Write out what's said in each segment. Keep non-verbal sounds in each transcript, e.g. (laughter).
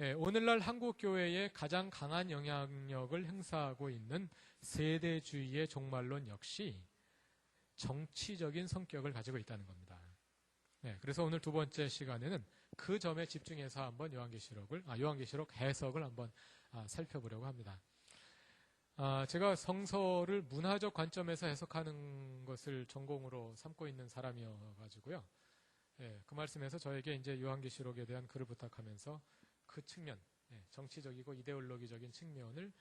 예, 오늘날 한국 교회에 가장 강한 영향력을 행사하고 있는 세대주의의 종말론 역시 정치적인 성격을 가지고 있다는 겁니다. 예, 그래서 오늘 두 번째 시간에는 그 점에 집중해서 한번 요한계시록을 아, 요한계시록 해석을 한번 아, 살펴보려고 합니다. 아, 제가 성서를 문화적 관점에서 해석하는 것을 전공으로 삼고 있는 사람이어 가지고요. 예, 그 말씀에서 저에게 이제 요한계시록에 대한 글을 부탁하면서 그 측면, 예, 정치적이고 이데올로기적인 측면을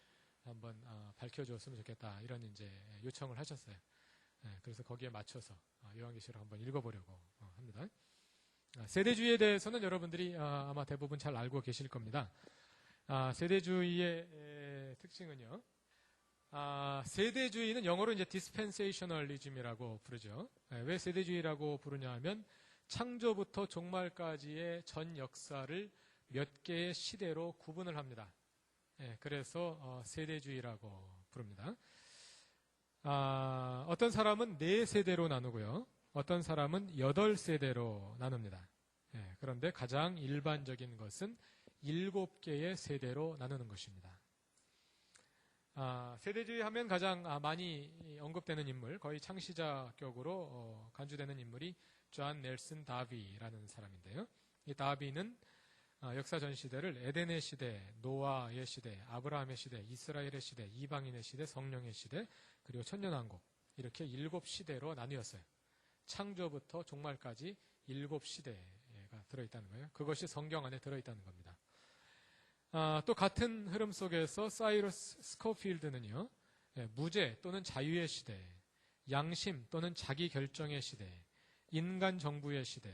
한번 아, 밝혀주었으면 좋겠다 이런 이제 요청을 하셨어요. 예, 그래서 거기에 맞춰서 아, 요한계시록 한번 읽어보려고 어, 합니다. 아, 세대주의에 대해서는 여러분들이 아, 아마 대부분 잘 알고 계실 겁니다. 아, 세대주의의 에, 특징은요. 아, 세대주의는 영어로 이제 dispensationalism이라고 부르죠. 예, 왜 세대주의라고 부르냐 하면 창조부터 종말까지의 전 역사를 몇 개의 시대로 구분을 합니다. 예, 그래서 어, 세대주의라고 부릅니다. 아, 어떤 사람은 네 세대로 나누고요. 어떤 사람은 여덟 세대로 나눕니다. 예, 그런데 가장 일반적인 것은 일곱 개의 세대로 나누는 것입니다. 아, 세대주의 하면 가장 아, 많이 언급되는 인물, 거의 창시자격으로 어, 간주되는 인물이 존 넬슨 다비라는 사람인데요. 이 다비는 아, 역사 전 시대를 에덴의 시대, 노아의 시대, 아브라함의 시대, 이스라엘의 시대, 이방인의 시대, 성령의 시대, 그리고 천년왕국 이렇게 일곱 시대로 나뉘었어요. 창조부터 종말까지 일곱 시대가 들어있다는 거예요. 그것이 성경 안에 들어있다는 겁니다. 아, 또 같은 흐름 속에서 사이러스 스코필드는요, 예, 무죄 또는 자유의 시대, 양심 또는 자기 결정의 시대, 인간 정부의 시대,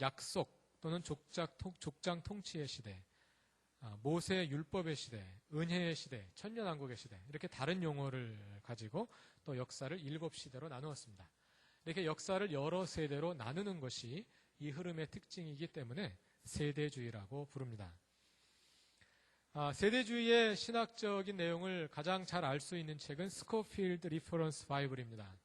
약속 또는 족작, 통, 족장 통치의 시대, 아, 모세 율법의 시대, 은혜의 시대, 천년왕국의 시대 이렇게 다른 용어를 가지고 또 역사를 일곱 시대로 나누었습니다. 이렇게 역사를 여러 세대로 나누는 것이 이 흐름의 특징이기 때문에 세대주의라고 부릅니다. 아, 세대주의의 신학적인 내용을 가장 잘 알 수 있는 책은 스코필드 리퍼런스 바이블입니다.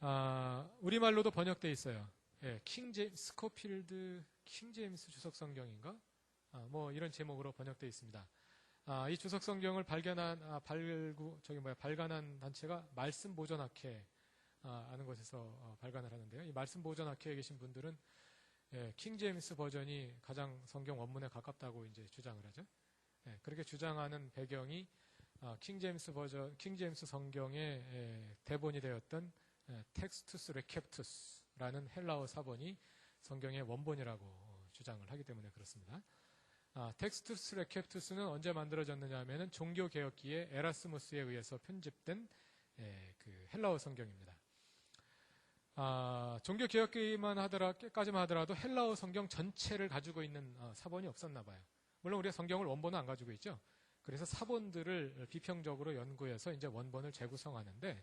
아, 우리말로도 번역되어 있어요. 예, 킹제 스코필드 킹 제임스 주석 성경인가? 아, 뭐 이런 제목으로 번역되어 있습니다. 아, 이 주석 성경을 발견한 아, 발구 저기 뭐야 발간한 단체가 말씀 보존학회 아, 아는 곳에서 어, 발간을 하는데요. 이 말씀 보존학회에 계신 분들은 예, 킹 제임스 버전이 가장 성경 원문에 가깝다고 이제 주장을 하죠. 예, 그렇게 주장하는 배경이 아, 킹 제임스 버전, 킹 제임스 성경의 예, 대본이 되었던 예, 텍스투스 레캡투스 라는 헬라어 사본이 성경의 원본이라고 어, 주장을 하기 때문에 그렇습니다. 아, 텍스투스 레캡투스는 언제 만들어졌느냐 하면은 종교 개혁기에 에라스무스에 의해서 편집된 예, 그 헬라어 성경입니다. 아, 종교 개혁기만 하더라, 까지만 하더라도 헬라어 성경 전체를 가지고 있는 어, 사본이 없었나 봐요. 물론 우리가 성경을 원본은 안 가지고 있죠. 그래서 사본들을 비평적으로 연구해서 이제 원본을 재구성하는데 아,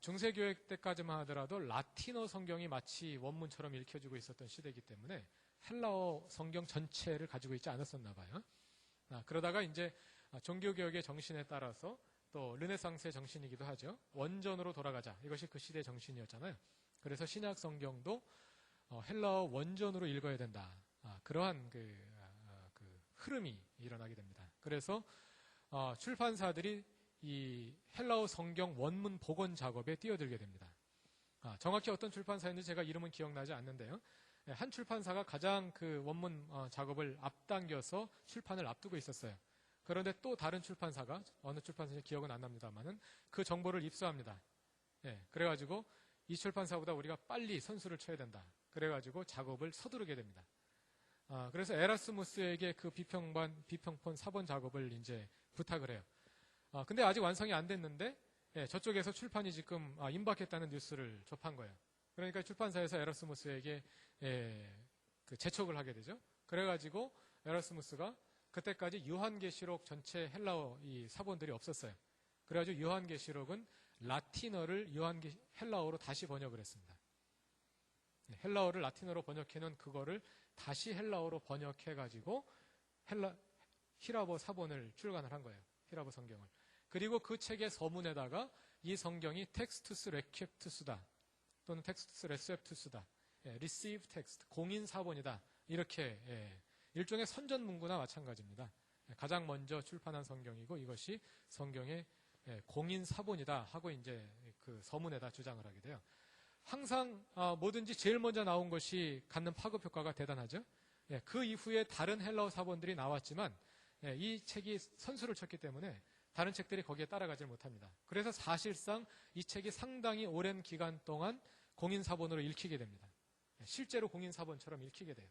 중세교회 때까지만 하더라도 라틴어 성경이 마치 원문처럼 읽혀지고 있었던 시대이기 때문에 헬라어 성경 전체를 가지고 있지 않았었나 봐요. 아, 그러다가 이제 종교개혁의 정신에 따라서 또 르네상스의 정신이기도 하죠. 원전으로 돌아가자. 이것이 그 시대의 정신이었잖아요. 그래서 신약 성경도 어, 헬라어 원전으로 읽어야 된다. 아, 그러한 그, 아, 그, 흐름이 일어나게 됩니다. 그래서 어, 출판사들이 이 헬라어 성경 원문 복원 작업에 뛰어들게 됩니다. 아, 정확히 어떤 출판사였는지 제가 이름은 기억나지 않는데요. 예, 한 출판사가 가장 그 원문 어, 작업을 앞당겨서 출판을 앞두고 있었어요. 그런데 또 다른 출판사가 어느 출판사인지 기억은 안 납니다만은 그 정보를 입수합니다. 예, 그래가지고 이 출판사보다 우리가 빨리 선수를 쳐야 된다. 그래가지고 작업을 서두르게 됩니다. 아, 그래서 에라스무스에게 그 비평반 비평폰 사본 작업을 이제 부탁을 해요. 아, 근데 아직 완성이 안 됐는데 예, 저쪽에서 출판이 지금 아, 임박했다는 뉴스를 접한 거예요. 그러니까 출판사에서 에라스무스에게 예, 그 재촉을 하게 되죠. 그래가지고 에라스무스가 그때까지 요한계시록 전체 헬라어 이 사본들이 없었어요. 그래가지고 요한계시록은 라틴어를 요한계 헬라어로 다시 번역을 했습니다. 네, 헬라어를 라틴어로 번역해놓은 그거를 다시 헬라어로 번역해가지고 헬라 히라보 사본을 출간을 한 거예요. 히라보 성경을. 그리고 그 책의 서문에다가 이 성경이 텍스투스 레캡투스다 또는 텍스투스 레셉투스다, 예, receive text 공인 사본이다 이렇게 예, 일종의 선전 문구나 마찬가지입니다. 예, 가장 먼저 출판한 성경이고 이것이 성경의 예, 공인 사본이다 하고 이제 그 서문에다 주장을 하게 돼요. 항상 아, 뭐든지 제일 먼저 나온 것이 갖는 파급 효과가 대단하죠. 예, 그 이후에 다른 헬라어 사본들이 나왔지만 예, 이 책이 선수를 쳤기 때문에 다른 책들이 거기에 따라가질 못합니다. 그래서 사실상 이 책이 상당히 오랜 기간 동안 공인 사본으로 읽히게 됩니다. 예, 실제로 공인 사본처럼 읽히게 돼요.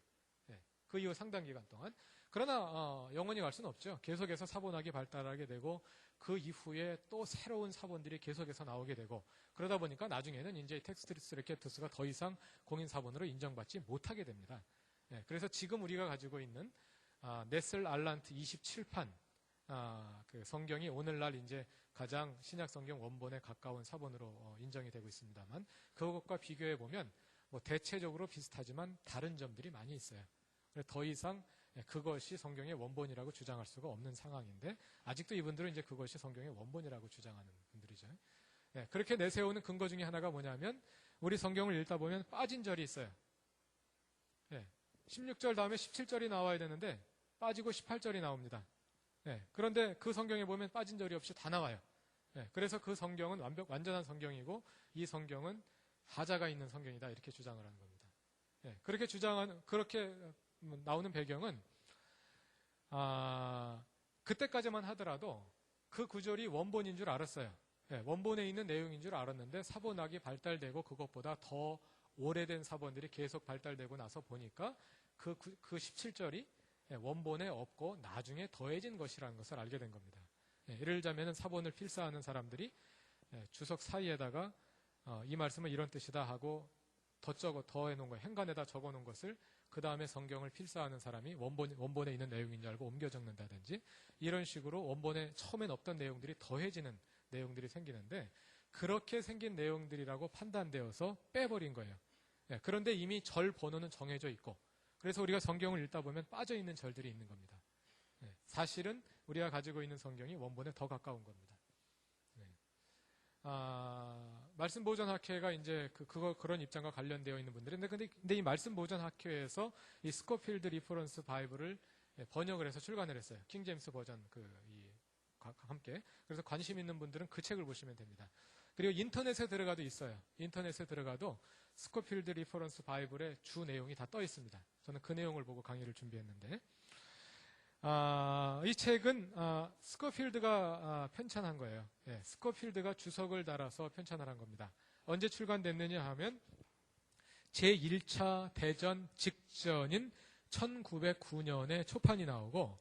예, 그 이후 상당 기간 동안. 그러나 어, 영원히 갈 수는 없죠. 계속해서 사본학이 발달하게 되고 그 이후에 또 새로운 사본들이 계속해서 나오게 되고 그러다 보니까 나중에는 이제 텍스트리스 레케투스가 더 이상 공인 사본으로 인정받지 못하게 됩니다. 예, 그래서 지금 우리가 가지고 있는 아, 네슬 알란트 27판 아, 그 성경이 오늘날 이제 가장 신약 성경 원본에 가까운 사본으로 어, 인정이 되고 있습니다만 그것과 비교해 보면 뭐 대체적으로 비슷하지만 다른 점들이 많이 있어요. 더 이상 예, 그것이 성경의 원본이라고 주장할 수가 없는 상황인데 아직도 이분들은 이제 그것이 성경의 원본이라고 주장하는 분들이죠. 예, 그렇게 내세우는 근거 중에 하나가 뭐냐면 우리 성경을 읽다 보면 빠진 절이 있어요. 예, 16절 다음에 17절이 나와야 되는데 빠지고 18절이 나옵니다. 예, 그런데 그 성경에 보면 빠진 절이 없이 다 나와요. 예, 그래서 그 성경은 완벽 완전한 성경이고 이 성경은 하자가 있는 성경이다 이렇게 주장을 하는 겁니다. 예, 그렇게 주장하는 그렇게 나오는 배경은 아, 그때까지만 하더라도 그 구절이 원본인 줄 알았어요. 예, 원본에 있는 내용인 줄 알았는데 사본학이 발달되고 그것보다 더 오래된 사본들이 계속 발달되고 나서 보니까 그, 구- 그 17절이 예, 원본에 없고 나중에 더해진 것이라는 것을 알게 된 겁니다. 예, 예를 들자면 사본을 필사하는 사람들이 예, 주석 사이에다가 어, 이 말씀은 이런 뜻이다 하고 더 적어 더 해 놓은 거 행간에다 적어 놓은 것을 그 다음에 성경을 필사하는 사람이 원본 원본에 있는 내용인 줄 알고 옮겨 적는다든지 이런 식으로 원본에 처음엔 없던 내용들이 더해지는 내용들이 생기는데 그렇게 생긴 내용들이라고 판단되어서 빼버린 거예요. 예, 그런데 이미 절 번호는 정해져 있고 그래서 우리가 성경을 읽다 보면 빠져 있는 절들이 있는 겁니다. 예, 사실은 우리가 가지고 있는 성경이 원본에 더 가까운 겁니다. 네. 아, 말씀 보존 학회가 이제 그, 그거 그런 입장과 관련되어 있는 분들인데 근데, 근데 이 말씀 보존 학회에서 이 스코필드 리퍼런스 바이블을 예, 번역을 해서 출간을 했어요. 킹 제임스 버전 그 이 함께. 그래서 관심 있는 분들은 그 책을 보시면 됩니다. 그리고 인터넷에 들어가도 있어요. 인터넷에 들어가도 스코필드 리퍼런스 바이블의 주 내용이 다 떠 있습니다. 저는 그 내용을 보고 강의를 준비했는데 아, 이 책은 아, 스코필드가 아, 편찬한 거예요. 예, 스코필드가 주석을 달아서 편찬을 한 겁니다. 언제 출간됐느냐 하면 제1차 대전 직전인 1909년에 초판이 나오고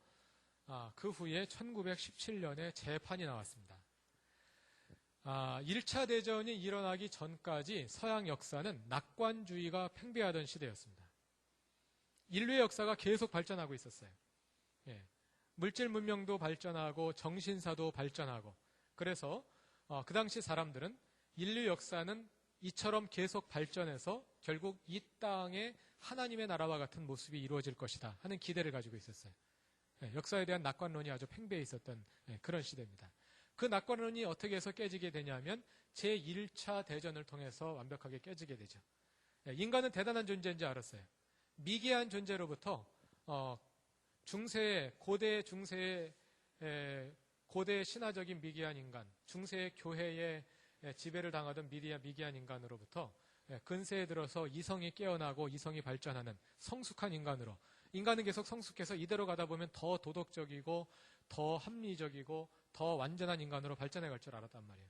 아, 그 후에 1917년에 재판이 나왔습니다. 아, 1차 대전이 일어나기 전까지 서양 역사는 낙관주의가 팽배하던 시대였습니다. 인류의 역사가 계속 발전하고 있었어요. 예, 물질 문명도 발전하고 정신사도 발전하고 그래서 어, 그 당시 사람들은 인류 역사는 이처럼 계속 발전해서 결국 이 땅에 하나님의 나라와 같은 모습이 이루어질 것이다 하는 기대를 가지고 있었어요. 예, 역사에 대한 낙관론이 아주 팽배해 있었던 예, 그런 시대입니다. 그 낙관론이 어떻게 해서 깨지게 되냐면 제1차 대전을 통해서 완벽하게 깨지게 되죠. 예, 인간은 대단한 존재인지 알았어요. 미개한 존재로부터 어, 중세 고대 중세의 에, 고대 신화적인 미개한 인간, 중세 교회의 에, 지배를 당하던 미디아 미개한 인간으로부터 에, 근세에 들어서 이성이 깨어나고 이성이 발전하는 성숙한 인간으로 인간은 계속 성숙해서 이대로 가다 보면 더 도덕적이고 더 합리적이고 더 완전한 인간으로 발전해 갈 줄 알았단 말이에요.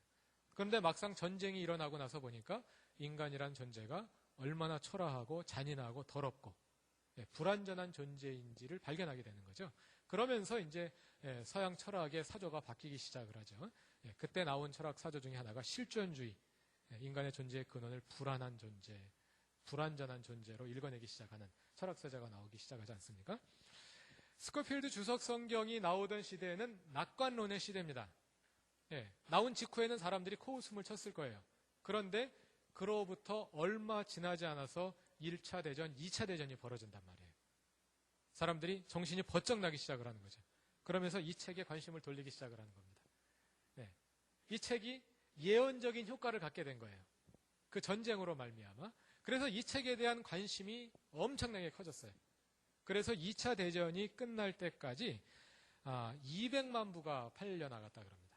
그런데 막상 전쟁이 일어나고 나서 보니까 인간이란 존재가 얼마나 초라하고 잔인하고 더럽고 예, 불완전한 존재인지를 발견하게 되는 거죠. 그러면서 이제 예, 서양 철학의 사조가 바뀌기 시작을 하죠. 예, 그때 나온 철학 사조 중에 하나가 실존주의, 예, 인간의 존재의 근원을 불안한 존재, 불완전한 존재로 읽어내기 시작하는 철학 사자가 나오기 시작하지 않습니까? 스코필드 주석 성경이 나오던 시대에는 낙관론의 시대입니다. 예, 나온 직후에는 사람들이 코웃음을 쳤을 거예요. 그런데 그로부터 얼마 지나지 않아서 1차 대전, 2차 대전이 벌어진단 말이에요. 사람들이 정신이 번쩍 나기 시작을 하는 거죠. 그러면서 이 책에 관심을 돌리기 시작을 하는 겁니다. 네. 이 책이 예언적인 효과를 갖게 된 거예요. 그 전쟁으로 말미암아. 그래서 이 책에 대한 관심이 엄청나게 커졌어요. 그래서 2차 대전이 끝날 때까지 아, 200만 부가 팔려 나갔다 그럽니다.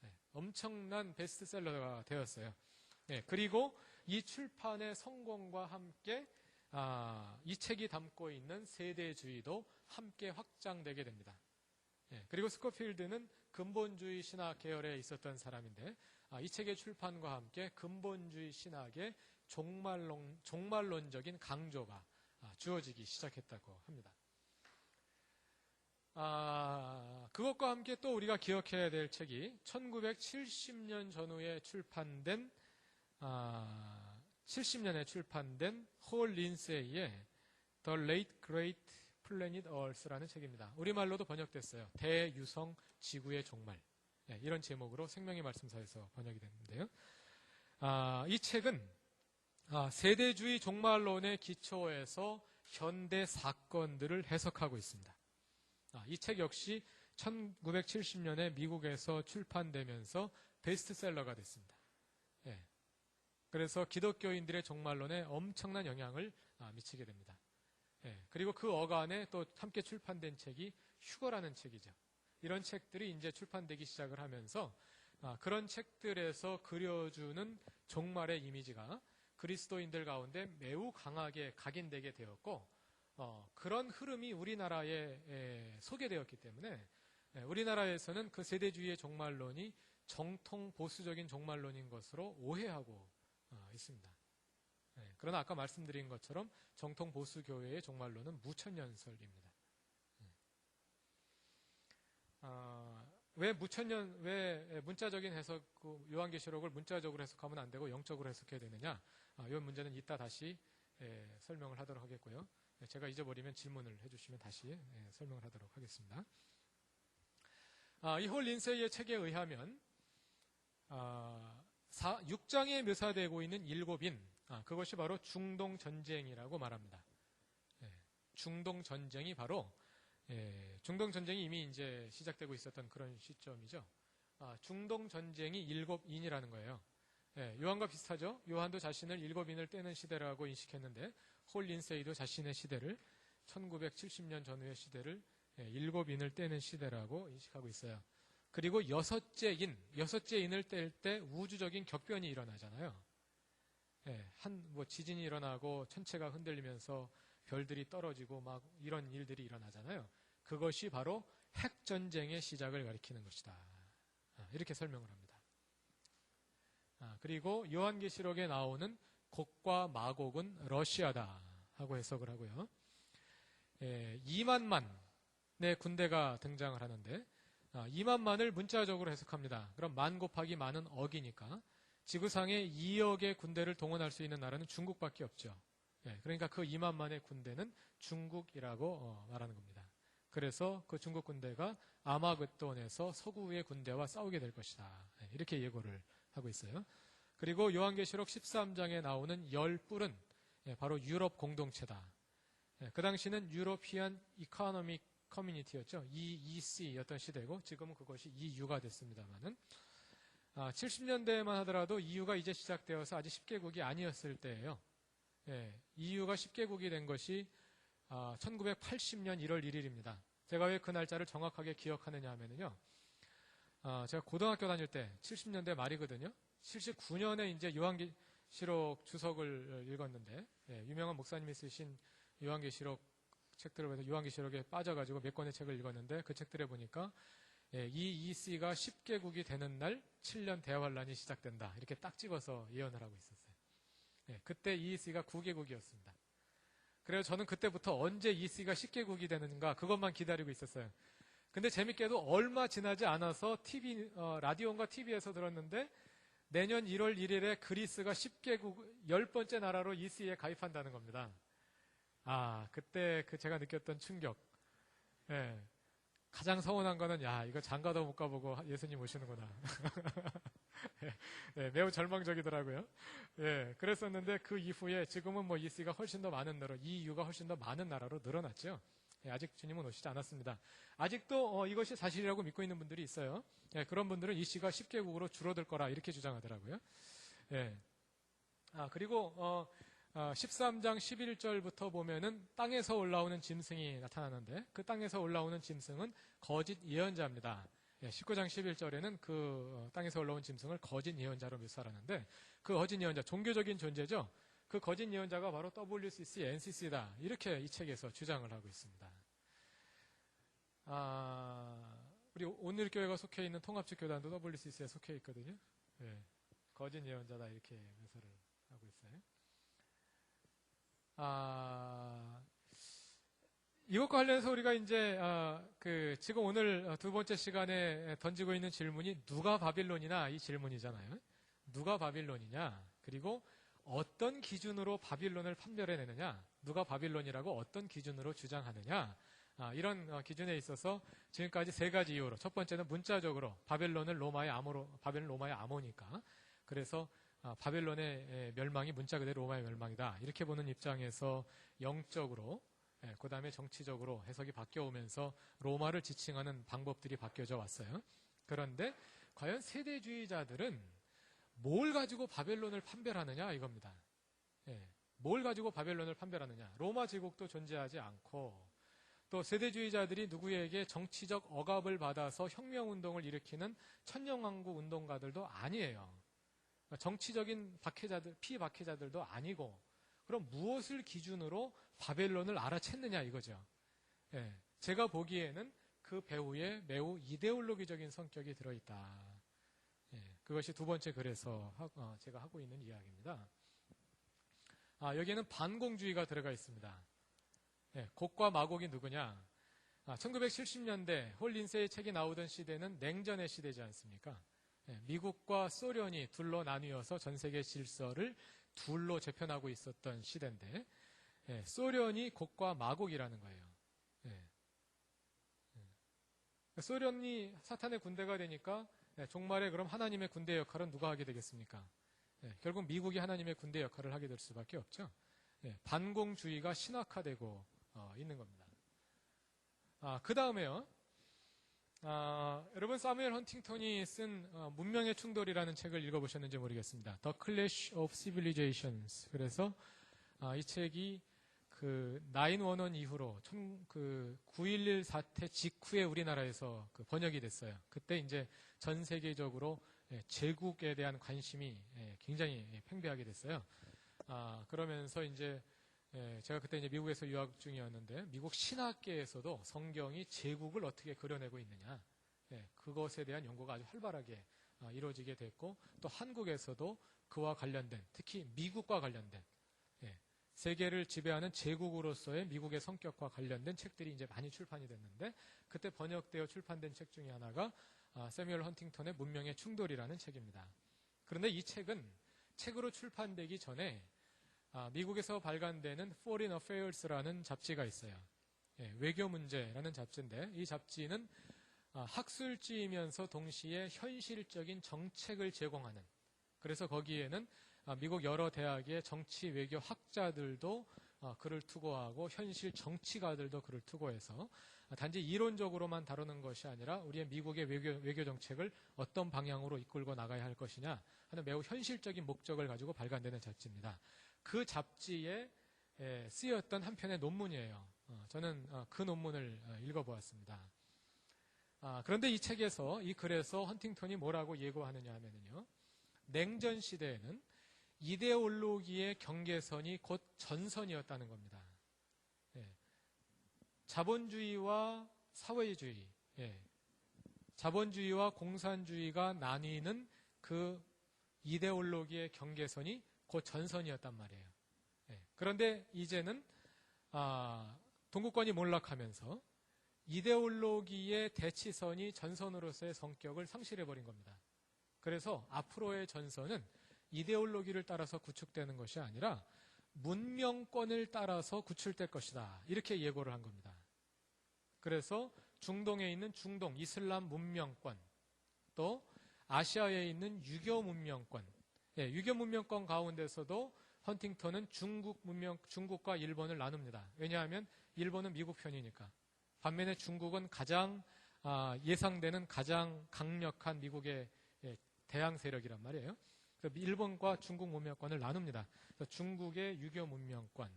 네, 엄청난 베스트셀러가 되었어요. 네, 그리고 이 출판의 성공과 함께 아, 이 책이 담고 있는 세대주의도 함께 확장되게 됩니다. 예, 그리고 스코필드는 근본주의 신학 계열에 있었던 사람인데 아, 이 책의 출판과 함께 근본주의 신학의 종말론, 종말론적인 강조가 아, 주어지기 시작했다고 합니다. 아, 그것과 함께 또 우리가 기억해야 될 책이 1970년 전후에 출판된 아, 70년에 출판된 홀 린세이의 The Late Great Planet Earth라는 책입니다. 우리말로도 번역됐어요. 대유성 지구의 종말. 네, 이런 제목으로 생명의 말씀사에서 번역이 됐는데요. 아, 이 책은 아, 세대주의 종말론의 기초에서 현대 사건들을 해석하고 있습니다. 아, 이책 역시 1970년에 미국에서 출판되면서 베스트셀러가 됐습니다. 예. 그래서 기독교인들의 종말론에 엄청난 영향을 아, 미치게 됩니다. 예. 그리고 그 어간에 또 함께 출판된 책이 휴거라는 책이죠. 이런 책들이 이제 출판되기 시작을 하면서 아, 그런 책들에서 그려주는 종말의 이미지가 그리스도인들 가운데 매우 강하게 각인되게 되었고 어, 그런 흐름이 우리나라에 에, 소개되었기 때문에 에, 우리나라에서는 그 세대주의의 종말론이 정통 보수적인 종말론인 것으로 오해하고 어, 있습니다. 네, 그러나 아까 말씀드린 것처럼 정통 보수 교회의 종말론은 무천년설입니다. 네. 아, 왜 무천년 왜 문자적인 해석 그 요한계시록을 문자적으로 해석하면 안 되고 영적으로 해석해야 되느냐? 아, 이 문제는 이따 다시 예, 설명을 하도록 하겠고요. 예, 제가 잊어버리면 질문을 해주시면 다시 예, 설명을 하도록 하겠습니다. 아, 이홀 린세이의 책에 의하면 아, 6장에 묘사되고 있는 일곱인 아, 그것이 바로 중동 전쟁이라고 말합니다. 예, 중동 전쟁이 바로 예, 중동 전쟁이 이미 이제 시작되고 있었던 그런 시점이죠. 아, 중동 전쟁이 일곱인이라는 거예요. 예, 요한과 비슷하죠. 요한도 자신을 일곱인을 떼는 시대라고 인식했는데 홀 린세이도 자신의 시대를 1970년 전후의 시대를 예, 일곱인을 떼는 시대라고 인식하고 있어요. 그리고 여섯째 인, 여섯째 인을 뗄 때 우주적인 격변이 일어나잖아요. 예, 한, 뭐, 지진이 일어나고 천체가 흔들리면서 별들이 떨어지고 막 이런 일들이 일어나잖아요. 그것이 바로 핵전쟁의 시작을 가리키는 것이다. 아, 이렇게 설명을 합니다. 아, 그리고 요한계시록에 나오는 곡과 마곡은 러시아다 하고 해석을 하고요. 예, 2만만의 군대가 등장을 하는데 아, 2만만을 문자적으로 해석합니다. 그럼 만 곱하기 만은 억이니까 지구상에 2억의 군대를 동원할 수 있는 나라는 중국밖에 없죠. 예, 그러니까 그 2만만의 군대는 중국이라고 어, 말하는 겁니다. 그래서 그 중국 군대가 아마겟돈에서 서구의 군대와 싸우게 될 것이다. 예, 이렇게 예고를 하고 있어요. 그리고 요한계시록 13장에 나오는 열 뿔은 예, 바로 유럽 공동체다. 예, 그 당시는 유로피안 이코노믹 커뮤니티였죠. EEC였던 시대고 지금은 그것이 EU가 됐습니다만은 아, 70년대에만 하더라도 EU가 이제 시작되어서 아직 10개국이 아니었을 때예요. 예, EU가 10개국이 된 것이 아, 1980년 1월 1일입니다. 제가 왜 그 날짜를 정확하게 기억하느냐 하면요. 아, 제가 고등학교 다닐 때 70년대 말이거든요. 79년에 이제 요한계시록 주석을 읽었는데 예, 유명한 목사님이 쓰신 요한계시록 책들을 보서 요한계시록에 빠져가지고 몇 권의 책을 읽었는데 그 책들에 보니까 예, 이 EC가 10개국이 되는 날 7년 대환란이 시작된다 이렇게 딱 찍어서 예언을 하고 있었어요. 예, 그때 EC가 9개국이었습니다. 그래서 저는 그때부터 언제 EC가 10개국이 되는가 그것만 기다리고 있었어요. 근데 재밌게도 얼마 지나지 않아서 TV, 어, 라디오인가 TV에서 들었는데 내년 1월 1일에 그리스가 10개국, 10번째 나라로 EC에 가입한다는 겁니다. 아, 그때 그 제가 느꼈던 충격. 예. 가장 서운한 거는, 야, 이거 장가도 못 가보고 예수님 오시는구나. (laughs) 예, 매우 절망적이더라고요. 예, 그랬었는데 그 이후에 지금은 뭐 EC가 훨씬 더 많은 나라, EU가 훨씬 더 많은 나라로 늘어났죠. 예, 아직 주님은 오시지 않았습니다. 아직도 어, 이것이 사실이라고 믿고 있는 분들이 있어요. 예, 그런 분들은 이 씨가 10개국으로 줄어들 거라 이렇게 주장하더라고요. 예. 아, 그리고 어, 어, 13장 11절부터 보면은 땅에서 올라오는 짐승이 나타나는데 그 땅에서 올라오는 짐승은 거짓 예언자입니다. 예, 19장 11절에는 그 어, 땅에서 올라온 짐승을 거짓 예언자로 묘사하는데 그 거짓 예언자 종교적인 존재죠. 그 거짓 예언자가 바로 WCC, NCC다. 이렇게 이 책에서 주장을 하고 있습니다. 아, 우리 오늘 교회가 속해 있는 통합적 교단도 WCC에 속해 있거든요. 예, 거짓 예언자다 이렇게 묘사를 하고 있어요. 아, 이것과 관련해서 우리가 이제 아, 그 지금 오늘 두 번째 시간에 던지고 있는 질문이 누가 바빌론이나 이 질문이잖아요. 누가 바빌론이냐? 그리고 어떤 기준으로 바빌론을 판별해내느냐? 누가 바빌론이라고 어떤 기준으로 주장하느냐? 아, 이런 어, 기준에 있어서 지금까지 세 가지 이유로 첫 번째는 문자적으로 바벨론을 로마의 암호로 바벨론 로마의 암호니까 그래서 아, 바벨론의 에, 멸망이 문자 그대로 로마의 멸망이다 이렇게 보는 입장에서 영적으로 예, 그 다음에 정치적으로 해석이 바뀌어 오면서 로마를 지칭하는 방법들이 바뀌어져 왔어요. 그런데 과연 세대주의자들은 뭘 가지고 바벨론을 판별하느냐 이겁니다. 예, 뭘 가지고 바벨론을 판별하느냐? 로마 제국도 존재하지 않고 또 세대주의자들이 누구에게 정치적 억압을 받아서 혁명운동을 일으키는 천년왕국 운동가들도 아니에요. 정치적인 박해자들, 피박해자들도 아니고 그럼 무엇을 기준으로 바벨론을 알아챘느냐 이거죠. 예, 제가 보기에는 그 배후에 매우 이데올로기적인 성격이 들어있다. 예, 그것이 두 번째 글에서 하, 어, 제가 하고 있는 이야기입니다. 아, 여기에는 반공주의가 들어가 있습니다. 예, 곡과 마곡이 누구냐? 아, 1970년대 홀린세의 책이 나오던 시대는 냉전의 시대지 않습니까? 예, 미국과 소련이 둘로 나뉘어서 전 세계 질서를 둘로 재편하고 있었던 시대인데 예, 소련이 곡과 마곡이라는 거예요. 예. 예. 소련이 사탄의 군대가 되니까 예, 종말에 그럼 하나님의 군대 역할은 누가 하게 되겠습니까? 예, 결국 미국이 하나님의 군대 역할을 하게 될 수밖에 없죠. 예, 반공주의가 신학화되고 어, 있는 겁니다. 아, 그 다음에요. 아, 여러분 사무엘 헌팅턴이 쓴 어, 문명의 충돌이라는 책을 읽어보셨는지 모르겠습니다. The Clash of Civilizations. 그래서 아, 이 책이 그 911 이후로 총, 그9.11 사태 직후에 우리나라에서 그 번역이 됐어요. 그때 이제 전 세계적으로 예, 제국에 대한 관심이 예, 굉장히 예, 팽배하게 됐어요. 아, 그러면서 이제 예, 제가 그때 이제 미국에서 유학 중이었는데 미국 신학계에서도 성경이 제국을 어떻게 그려내고 있느냐 예, 그것에 대한 연구가 아주 활발하게 어, 이루어지게 됐고 또 한국에서도 그와 관련된 특히 미국과 관련된 예, 세계를 지배하는 제국으로서의 미국의 성격과 관련된 책들이 이제 많이 출판이 됐는데 그때 번역되어 출판된 책 중에 하나가 아, 세뮤얼 헌팅턴의 문명의 충돌이라는 책입니다. 그런데 이 책은 책으로 출판되기 전에 아, 미국에서 발간되는 Foreign Affairs라는 잡지가 있어요. 예, 외교 문제라는 잡지인데 이 잡지는 아, 학술지이면서 동시에 현실적인 정책을 제공하는 그래서 거기에는 아, 미국 여러 대학의 정치 외교 학자들도 아, 글을 투고하고 현실 정치가들도 글을 투고해서 아, 단지 이론적으로만 다루는 것이 아니라 우리의 미국의 외교, 외교 정책을 어떤 방향으로 이끌고 나가야 할 것이냐 하는 매우 현실적인 목적을 가지고 발간되는 잡지입니다. 그 잡지에 쓰였던 한 편의 논문이에요. 어, 저는 어, 그 논문을 어, 읽어보았습니다. 아, 그런데 이 책에서 이 글에서 헌팅턴이 뭐라고 예고하느냐 하면요. 냉전 시대에는 이데올로기의 경계선이 곧 전선이었다는 겁니다. 예. 자본주의와 사회주의, 예. 자본주의와 공산주의가 나뉘는 그 이데올로기의 경계선이 곧 전선이었단 말이에요. 예. 그런데 이제는 아, 동구권이 몰락하면서 이데올로기의 대치선이 전선으로서의 성격을 상실해 버린 겁니다. 그래서 앞으로의 전선은 이데올로기를 따라서 구축되는 것이 아니라 문명권을 따라서 구출될 것이다. 이렇게 예고를 한 겁니다. 그래서 중동에 있는 중동 이슬람 문명권 또 아시아에 있는 유교 문명권 예, 유교 문명권 가운데서도 헌팅턴은 중국 문명, 중국과 일본을 나눕니다. 왜냐하면 일본은 미국 편이니까. 반면에 중국은 가장 아, 예상되는 가장 강력한 미국의 예, 대항 세력이란 말이에요. 그래서 일본과 중국 문명권을 나눕니다. 그래서 중국의 유교 문명권,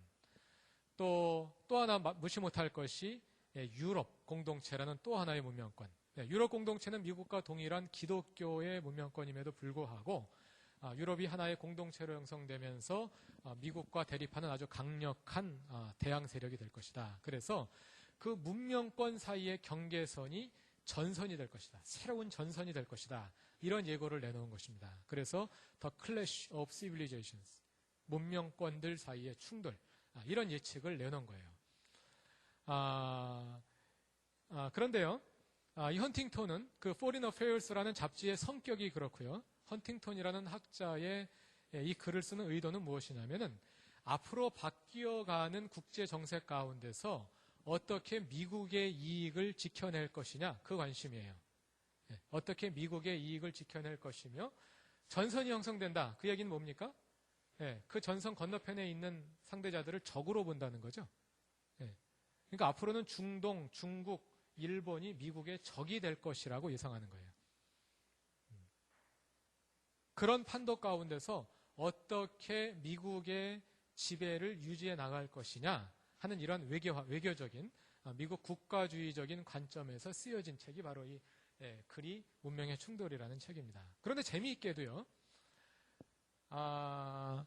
또 또 하나 마- 무시 못할 것이 예, 유럽 공동체라는 또 하나의 문명권. 예, 유럽 공동체는 미국과 동일한 기독교의 문명권임에도 불구하고 아, 유럽이 하나의 공동체로 형성되면서 아, 미국과 대립하는 아주 강력한 아, 대항 세력이 될 것이다. 그래서 그 문명권 사이의 경계선이 전선이 될 것이다. 새로운 전선이 될 것이다. 이런 예고를 내놓은 것입니다. 그래서 The Clash of Civilizations, 문명권들 사이의 충돌, 아, 이런 예측을 내놓은 거예요. 아, 아, 그런데요, 아, 이 헌팅턴은 그 Foreign Affairs라는 잡지의 성격이 그렇고요. 헌팅턴이라는 학자의 예, 이 글을 쓰는 의도는 무엇이냐면은 앞으로 바뀌어가는 국제 정세 가운데서 어떻게 미국의 이익을 지켜낼 것이냐 그 관심이에요. 예, 어떻게 미국의 이익을 지켜낼 것이며 전선이 형성된다. 그 얘기는 뭡니까? 예, 그 전선 건너편에 있는 상대자들을 적으로 본다는 거죠. 예, 그러니까 앞으로는 중동, 중국, 일본이 미국의 적이 될 것이라고 예상하는 거예요. 음. 그런 판도 가운데서 어떻게 미국의 지배를 유지해 나갈 것이냐 하는 이런 외교, 외교적인 아, 미국 국가주의적인 관점에서 쓰여진 책이 바로 이 예, 글이 문명의 충돌이라는 책입니다. 그런데 재미있게도요, 아,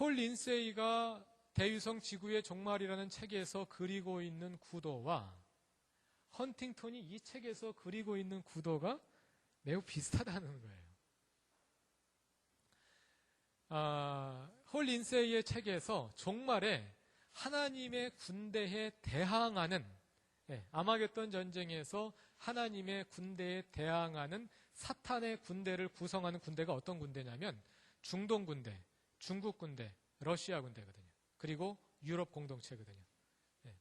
홀 린세이가 대유성 지구의 종말이라는 책에서 그리고 있는 구도와 헌팅턴이 이 책에서 그리고 있는 구도가 매우 비슷하다는 거예요. 아, 홀 린세이의 책에서 종말에 하나님의 군대에 대항하는 예, 아마겟돈 전쟁에서 하나님의 군대에 대항하는 사탄의 군대를 구성하는 군대가 어떤 군대냐면 중동 군대, 중국 군대, 러시아 군대거든요. 그리고 유럽 공동체거든요. 예.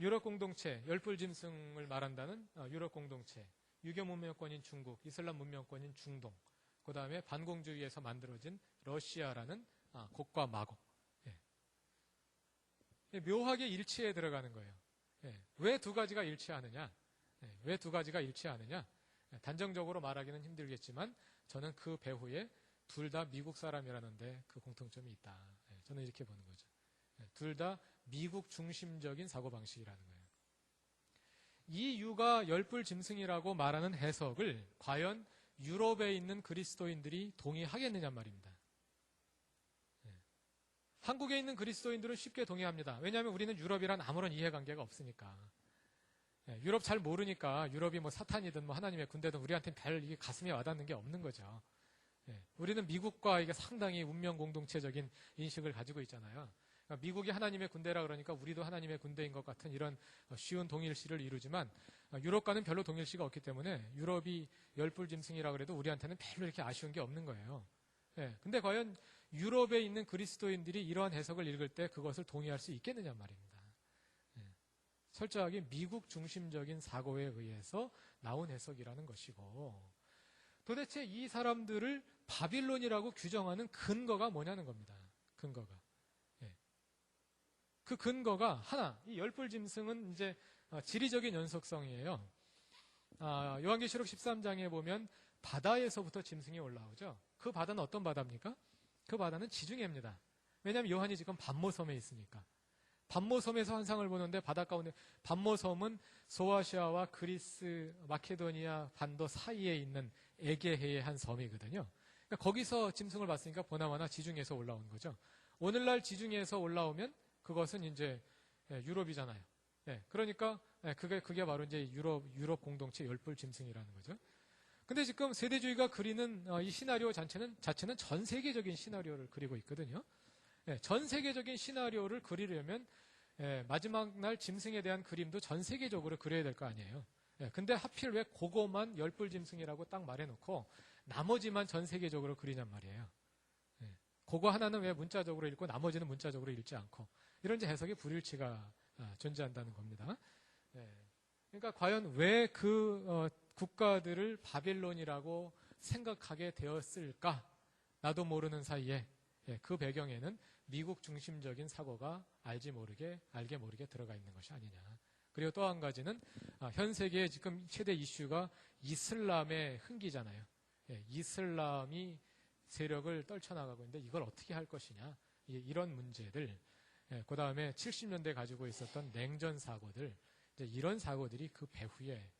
유럽 공동체, 열불 짐승을 말한다는 어, 유럽 공동체, 유교 문명권인 중국, 이슬람 문명권인 중동, 그 다음에 반공주의에서 만들어진 러시아라는 아, 곡과 마곡. 예. 묘하게 일치에 들어가는 거예요. 왜 두 가지가 일치하느냐? 예, 왜두 가지가 일치하느냐? 예, 단정적으로 말하기는 힘들겠지만 저는 그 배후에 둘 다 미국 사람이라는데 그 공통점이 있다. 예, 저는 이렇게 보는 거죠. 둘 다 미국 중심적인 사고방식이라는 거예요. 이 유가 열불 짐승이라고 말하는 해석을 과연 유럽에 있는 그리스도인들이 동의하겠느냐 말입니다. 예. 한국에 있는 그리스도인들은 쉽게 동의합니다. 왜냐하면 우리는 유럽이란 아무런 이해관계가 없으니까. 예, 유럽 잘 모르니까 유럽이 뭐 사탄이든 뭐 하나님의 군대든 우리한테는 별 이게 가슴에 와닿는 게 없는 거죠. 예, 우리는 미국과 이게 상당히 운명 공동체적인 인식을 가지고 있잖아요. 그러니까 미국이 하나님의 군대라 그러니까 우리도 하나님의 군대인 것 같은 이런 어, 쉬운 동일시를 이루지만 어, 유럽과는 별로 동일시가 없기 때문에 유럽이 열불 짐승이라 그래도 우리한테는 별로 이렇게 아쉬운 게 없는 거예요. 예, 근데 과연 유럽에 있는 그리스도인들이 이러한 해석을 읽을 때 그것을 동의할 수 있겠느냐 말입니다. 예, 철저하게 미국 중심적인 사고에 의해서 나온 해석이라는 것이고 도대체 이 사람들을 바빌론이라고 규정하는 근거가 뭐냐는 겁니다. 근거가. 예. 그 근거가 하나, 이 열불 짐승은 이제 아, 지리적인 연속성이에요. 아, 요한계시록 13장에 보면 바다에서부터 짐승이 올라오죠. 그 바다는 어떤 바다입니까? 그 바다는 지중해입니다. 왜냐하면 요한이 지금 반모섬에 있으니까. 반모섬에서 환상을 보는데 바닷가 가운데 반모섬은 소아시아와 그리스, 마케도니아 반도 사이에 있는 에게해의 한 섬이거든요. 그러니까 거기서 짐승을 봤으니까 보나마나 지중해에서 올라온 거죠. 오늘날 지중해에서 올라오면 그것은 이제 예, 유럽이잖아요. 예, 그러니까 예, 그게 그게 바로 이제 유럽 유럽 공동체 열불 짐승이라는 거죠. 근데 지금 세대주의가 그리는 어, 이 시나리오 자체는 자체는 전 세계적인 시나리오를 그리고 있거든요. 예, 전 세계적인 시나리오를 그리려면 예, 마지막 날 짐승에 대한 그림도 전 세계적으로 그려야 될 거 아니에요. 예, 근데 하필 왜 그거만 열불 짐승이라고 딱 말해놓고 나머지만 전 세계적으로 그리냔 말이에요. 예, 그거 하나는 왜 문자적으로 읽고 나머지는 문자적으로 읽지 않고 이런 해석의 불일치가 아, 존재한다는 겁니다. 예, 그러니까 과연 왜 그 국가들을 바빌론이라고 생각하게 되었을까? 나도 모르는 사이에 예, 그 배경에는 미국 중심적인 사고가 알지 모르게 알게 모르게 들어가 있는 것이 아니냐. 그리고 또 한 가지는 아, 현 세계의 지금 최대 이슈가 이슬람의 흥기잖아요. 예, 이슬람이 세력을 떨쳐나가고 있는데 이걸 어떻게 할 것이냐 이- 이런 문제들 그 다음에 70년대 가지고 있었던 냉전 사고들 이런 사고들이 그 배후에 아,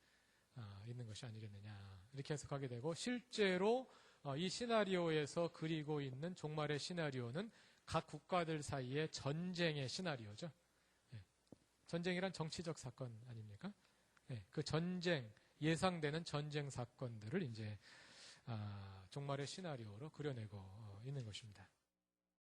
있는 것이 아니겠느냐 이렇게 해석하게 되고 실제로 어, 이 시나리오에서 그리고 있는 종말의 시나리오는 각 국가들 사이의 전쟁의 시나리오죠. 예. 전쟁이란 정치적 사건 아닙니까? 예, 그 전쟁 예상되는 전쟁 사건들을 이제 아, 종말의 시나리오로 그려내고 어, 있는 것입니다.